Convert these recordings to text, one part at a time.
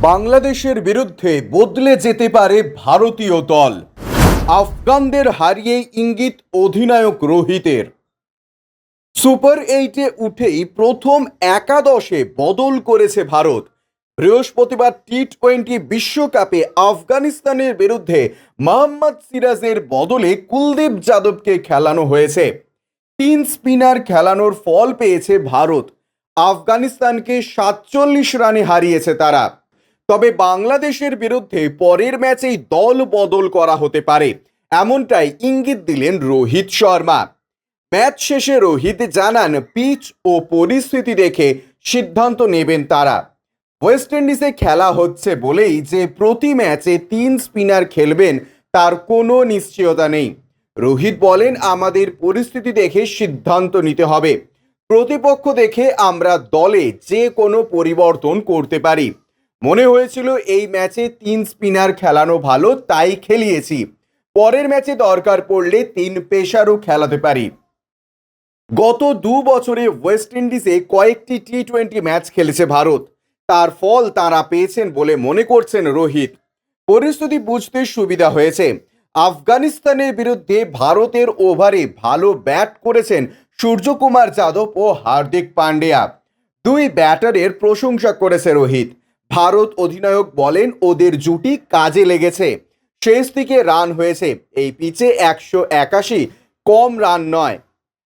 বাংলাদেশের বিরুদ্ধে বদলে যেতে পারে ভারতীয় দল। আফগানদের হারিয়ে ইঙ্গিত অধিনায়ক রোহিতের। সুপার এইটে উঠেই প্রথম একাদশে বদল করেছে ভারত। বৃহস্পতিবার টি টোয়েন্টি বিশ্বকাপে আফগানিস্তানের বিরুদ্ধে মোহাম্মদ সিরাজের বদলে কুলদীপ যাদবকে খেলানো হয়েছে। তিন স্পিনার খেলানোর ফল পেয়েছে ভারত। আফগানিস্তানকে সাতচল্লিশ রানে হারিয়েছে তারা। তবে বাংলাদেশের বিরুদ্ধে পরের ম্যাচেই দল বদল করা হতে পারে। এমনটাই ইঙ্গিত দিলেন রোহিত শর্মা। ম্যাচ শেষে রোহিত জানান, পিচ ও পরিস্থিতি দেখে সিদ্ধান্ত নেবেন তারা। ওয়েস্ট ইন্ডিজে খেলা হচ্ছে বলেই যে প্রতি ম্যাচে তিন স্পিনার খেলবেন তার কোনো নিশ্চয়তা নেই। রোহিত বলেন, আমাদের পরিস্থিতি দেখে সিদ্ধান্ত নিতে হবে। প্রতিপক্ষ দেখে আমরা দলে যে কোনো পরিবর্তন করতে পারি। মনে হয়েছিল এই ম্যাচে তিন স্পিনার খেলানো ভালো, তাই খেলিয়েছি। পরের ম্যাচে দরকার পড়লে তিন পেশারও খেলাতে পারি। গত দু বছরে ওয়েস্ট ইন্ডিজে কয়েকটি টি টোয়েন্টি ম্যাচ খেলেছে ভারত। তার ফল তারা পেয়েছেন বলে মনে করছেন রোহিত। পরিস্থিতি বুঝতে সুবিধা হয়েছে। আফগানিস্তানের বিরুদ্ধে ভারতের ওভারে ভালো ব্যাট করেছেন সূর্যকুমার যাদব ও হার্দিক পান্ডিয়া। দুই ব্যাটারের প্রশংসা করেছে রোহিত। ভারত অধিনায়ক বলেন ওদের জুটি কাজে লেগেছে। শেষ দিকে রান হয়েছে। এই পিচে একশো একাশি, কম রান নয়।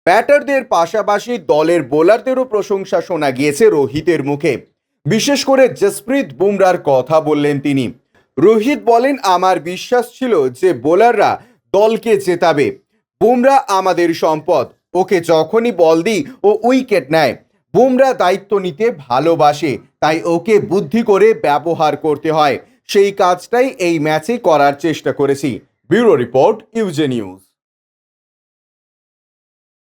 ব্যাটারদের পাশাপাশি দলের বোলারদেরও প্রশংসা শোনা গিয়েছে রোহিতের মুখে। বিশেষ করে জসপ্রীত বুমরার কথা বললেন তিনি। রোহিত বলেন, আমার বিশ্বাস ছিল যে বোলাররা দলকে জেতাবে। বুমরা আমাদের সম্পদ। ওকে যখনই বল দিই, ও উইকেট নেয়। বুমরা দায়িত্ব নিতে ভালোবাসে, তাই ওকে বুদ্ধি করে ব্যবহার করতে হয়। সেই কাজটাই এই ম্যাচে করার চেষ্টা করেছি। ব্যুরো রিপোর্ট, ইউজে নিউজ।